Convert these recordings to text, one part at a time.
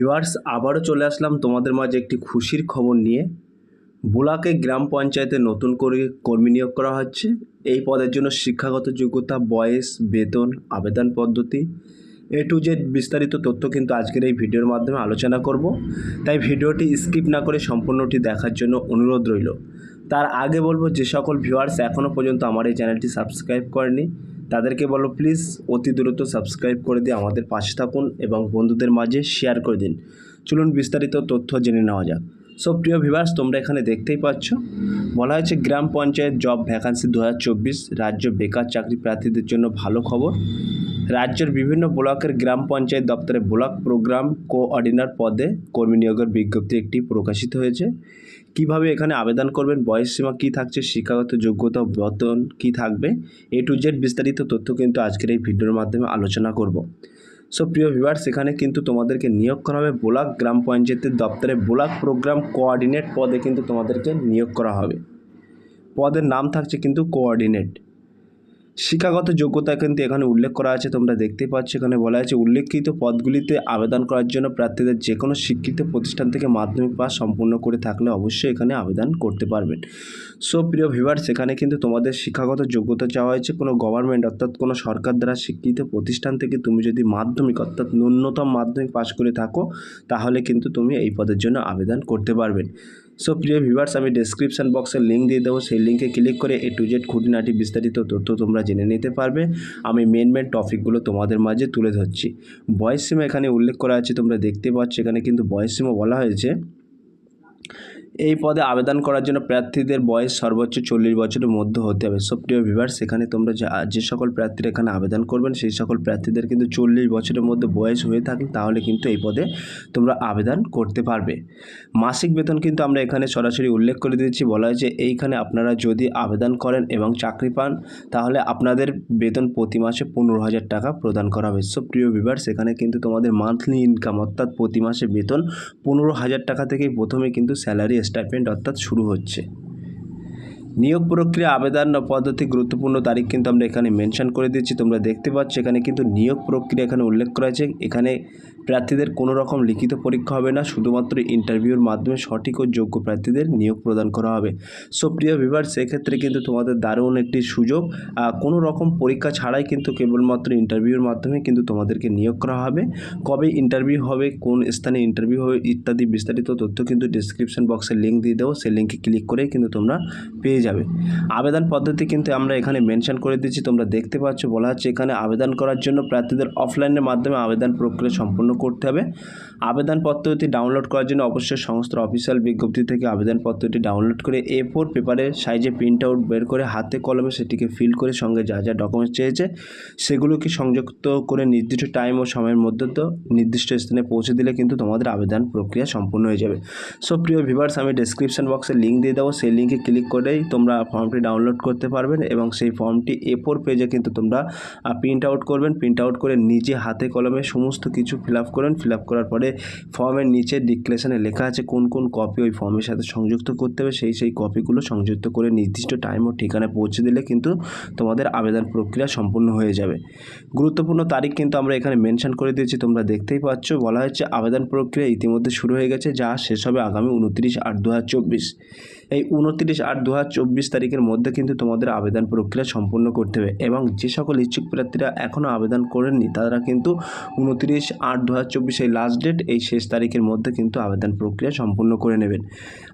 Viewers আবারও চলে আসলাম তোমাদের মাঝে একটি খুশির খবর নিয়ে। বুলাকে গ্রাম পঞ্চায়েতে নতুন করে কর্মী নিয়োগ করা হচ্ছে। এই পদের জন্য শিক্ষাগত যোগ্যতা, বয়স, বেতন, আবেদন পদ্ধতি, এ টু জেড বিস্তারিত তথ্য কিন্তু আজকের এই ভিডিওর মাধ্যমে আলোচনা করব। তাই ভিডিওটি স্কিপ না করে সম্পূর্ণটি দেখার জন্য অনুরোধ রইল। তার আগে বলব, যে সকল ভিউয়ার্স এখনও পর্যন্ত আমার এই চ্যানেলটি সাবস্ক্রাইব করেনি তাদেরকে বলো প্লিজ অতি দ্রুত সাবস্ক্রাইব করে দিয়ে আমাদের পাশে থাকুন এবং বন্ধুদের মাঝে শেয়ার করে দিন। চলুন বিস্তারিত তথ্য জেনে নেওয়া যাক। সব প্রিয় ভিভার্স তোমরা এখানে দেখতেই পাচ্ছ, বলা হয়েছে গ্রাম পঞ্চায়েত জব ভ্যাকান্সি দু হাজার চব্বিশ, রাজ্য বেকার চাকরি প্রার্থীদের জন্য ভালো খবর। রাজ্যের বিভিন্ন ব্লকের গ্রাম পঞ্চায়েত দপ্তরে ব্লক প্রোগ্রাম কোঅর্ডিনার পদে কর্মী নিয়োগের বিজ্ঞপ্তি একটি প্রকাশিত হয়েছে। কীভাবে এখানে আবেদন করবেন, বয়স সীমা কী থাকছে, শিক্ষাগত যোগ্যতা, বেতন কী থাকবে, এ টু জেড বিস্তারিত তথ্য কিন্তু আজকের এই ভিডিওর মাধ্যমে আলোচনা করব। সো, প্রিয় ভিউয়ার্স, এখানে কিন্তু তোমাদেরকে নিয়োগ করা হবে ব্লক গ্রাম পঞ্চায়েতের দপ্তরে। ব্লক প্রোগ্রাম কোঅর্ডিনেট পদে কিন্তু তোমাদেরকে নিয়োগ করা হবে। পদের নাম থাকছে কিন্তু কোঅর্ডিনেট। শিক্ষাগত যোগ্যতা কিন্তু এখানে উল্লেখ করা আছে, তোমরা দেখতেই পাচ্ছ, এখানে বলা আছে, উল্লেখিত পদগুলিতে আবেদন করার জন্য প্রার্থীদের যে কোনো শিক্ষিত প্রতিষ্ঠান থেকে মাধ্যমিক পাস সম্পূর্ণ করে থাকলে অবশ্যই এখানে আবেদন করতে পারবেন। সো প্রিয় ভিভার্স এখানে কিন্তু তোমাদের শিক্ষাগত যোগ্যতা চাওয়া হয়েছে, কোনো গভর্নমেন্ট অর্থাৎ কোনো সরকার দ্বারা স্বীকৃত প্রতিষ্ঠান থেকে তুমি যদি মাধ্যমিক অর্থাৎ ন্যূনতম মাধ্যমিক পাস করে থাকো, তাহলে কিন্তু তুমি এই পদের জন্য আবেদন করতে পারবেন। সো প্রিয় ভিউয়ার্স আমি ডেসক্রিপশন বক্সের লিঙ্ক দিয়ে দেবো। সেই লিঙ্কে ক্লিক করে এ টু জেড খুঁটিনাটি বিস্তারিত তথ্য তোমরা জেনে নিতে পারবে। আমি মেন মেন টপিকগুলো তোমাদের মাঝে তুলে ধরছি। বয়স সীমা এখানে উল্লেখ করা আছে, তোমরা দেখতে পাচ্ছ। এখানে কিন্তু বয়স সীমা বলা হয়েছে। এই পদে আবেদন করার জন্য প্রার্থীদের বয়স সর্বোচ্চ চল্লিশ বছরের মধ্যে হতে হবে। সো প্রিয় ভিভার্স সেখানে তোমরা যে সকল প্রার্থীরা এখানে আবেদন করবেন, সেই সকল প্রার্থীদের কিন্তু চল্লিশ বছরের মধ্যে বয়স হয়ে থাকে তাহলে কিন্তু এই পদে তোমরা আবেদন করতে পারবে। মাসিক বেতন কিন্তু আমরা এখানে সরাসরি উল্লেখ করে দিয়েছি। বলা হয়েছে এইখানে আপনারা যদি আবেদন করেন এবং চাকরি পান, তাহলে আপনাদের বেতন প্রতি মাসে পনেরো হাজার টাকা প্রদান করা হবে। সো প্রিয় ভিভার্স এখানে কিন্তু তোমাদের মান্থলি ইনকাম অর্থাৎ প্রতি মাসে বেতন পনেরো হাজার টাকা থেকেই প্রথমে কিন্তু স্যালারি স্টাইপেন্ড অর্থাৎ শুরু হচ্ছে। নিয়োগ প্রক্রিয়া, আবেদন পদ্ধতি গুরুত্বপূর্ণ তারিখ কিন্তু আমরা এখানে মেনশন করে দিচ্ছি তোমরা দেখতে পাচ্ছ, এখানে কিন্তু নিয়োগ প্রক্রিয়া এখানে উল্লেখ করা আছে এখানে প্রার্থীদের কোনো রকম লিখিত পরীক্ষা হবে না, শুধুমাত্র ইন্টারভিউর মাধ্যমে সঠিক ও যোগ্য প্রার্থীদের নিয়োগ প্রদান করা হবে। সো, প্রিয় বিভার সেক্ষেত্রে কিন্তু তোমাদের দারুণ একটি সুযোগ। কোনো রকম পরীক্ষা ছাড়াই কিন্তু কেবলমাত্র ইন্টারভিউর মাধ্যমে কিন্তু তোমাদেরকে নিয়োগ করা হবে। কবে ইন্টারভিউ হবে, কোন স্থানে ইন্টারভিউ হবে ইত্যাদি বিস্তারিত তথ্য কিন্তু ডিসক্রিপশন বক্সে লিঙ্ক দিয়ে দেবো। সেই লিঙ্কে ক্লিক করেই কিন্তু তোমরা পেয়ে যাবে। আবেদন পদ্ধতি কিন্তু আমরা এখানে মেনশন করে দিচ্ছি, তোমরা দেখতে পাচ্ছ, বলা হচ্ছে এখানে আবেদন করার জন্য প্রার্থীদের অফলাইনের মাধ্যমে আবেদন প্রক্রিয়া সম্পূর্ণ করতে হবে। আবেদনপত্রটি ডাউনলোড করার জন্য অবশ্যই সংস্থার অফিসিয়াল বিজ্ঞপ্তি থেকে আবেদনপত্রটি ডাউনলোড করে এ ফোর পেপারে সাইজে প্রিন্ট আউট বের করে হাতে কলমে সেটিকে ফিল করে সঙ্গে যা যা ডকুমেন্টস চেয়েছে, সেগুলোকে সংযুক্ত করে নির্দিষ্ট টাইম ও সময়ের মধ্যে তো নির্দিষ্ট স্থানে পৌঁছে দিলে কিন্তু তোমাদের আবেদন প্রক্রিয়া সম্পূর্ণ হয়ে যাবে। সো প্রিয় ভিভার্স আমি ডেসক্রিপশন বক্সে লিঙ্ক দিয়ে দেবো। সেই লিঙ্কে ক্লিক করেই তোমরা ফর্মটি ডাউনলোড করতে পারবেন এবং সেই ফর্মটি এ ফোর পেজে কিন্তু তোমরা প্রিন্ট আউট করবেন। প্রিন্ট আউট করে নিজে হাতে কলমে সমস্ত কিছু ফিল আপ করবেন ফিল আপ করার পরে ফর্মের নিচে ডিক্লেশনে লেখা আছে কোন কোন কপি ওই ফর্মের সাথে সংযুক্ত করতে হবে। সেই সেই কপিগুলো সংযুক্ত করে নির্দিষ্ট টাইম ও ঠিকানায় পৌঁছে দিলে কিন্তু তোমাদের আবেদন প্রক্রিয়া সম্পূর্ণ হয়ে যাবে। গুরুত্বপূর্ণ তারিখ কিন্তু আমরা এখানে মেনশন করে দিয়েছি, তোমরা দেখতেই পাচ্ছ। বলা হচ্ছে আবেদন প্রক্রিয়া ইতিমধ্যে শুরু হয়ে গেছে, যা শেষ হবে আগামী উনত্রিশ আট দু হাজার চব্বিশ। এই উনত্রিশ আট দু তারিখের মধ্যে কিন্তু তোমাদের আবেদন প্রক্রিয়া সম্পূর্ণ করতে হবে এবং যে সকল ইচ্ছুক প্রার্থীরা এখনও আবেদন করেননি, তারা কিন্তু উনত্রিশ আট দু এই লাস্ট ডেট এই শেষ তারিখের মধ্যে কিন্তু আবেদন প্রক্রিয়া সম্পূর্ণ করে নেবেন।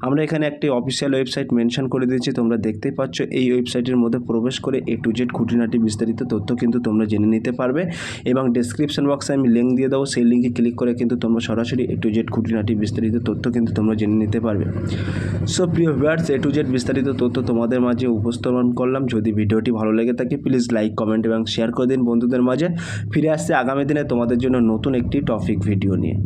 আমরা এখানে একটি অফিসিয়াল ওয়েবসাইট মেনশন করে দিয়েছি, তোমরা দেখতেই পাচ্ছ, এই ওয়েবসাইটের মধ্যে প্রবেশ করে এ টু জেড খুঁটিনাটি বিস্তারিত তথ্য কিন্তু তোমরা জেনে নিতে পারবে এবং ডেসক্রিপশন বক্সে আমি লিঙ্ক দিয়ে দেবো, সেই লিঙ্কে ক্লিক করে কিন্তু তোমরা সরাসরি এ টু জেড খুঁটিনাটি বিস্তারিত তথ্য কিন্তু তোমরা জেনে নিতে পারবে। সো প্রিয় ভিউয়ার্স, এ টু জেড বিস্তারিত তথ্য তোমাদের মাঝে উপস্থাপন করলাম। যদি ভিডিওটি ভালো লেগে থাকে প্লিজ লাইক কমেন্ট এবং শেয়ার করে দিন বন্ধুদের মাঝে। ফিরে আসছে আগামী দিনে তোমাদের জন্য নতুন একটি টপিক ভিডিও নিয়ে।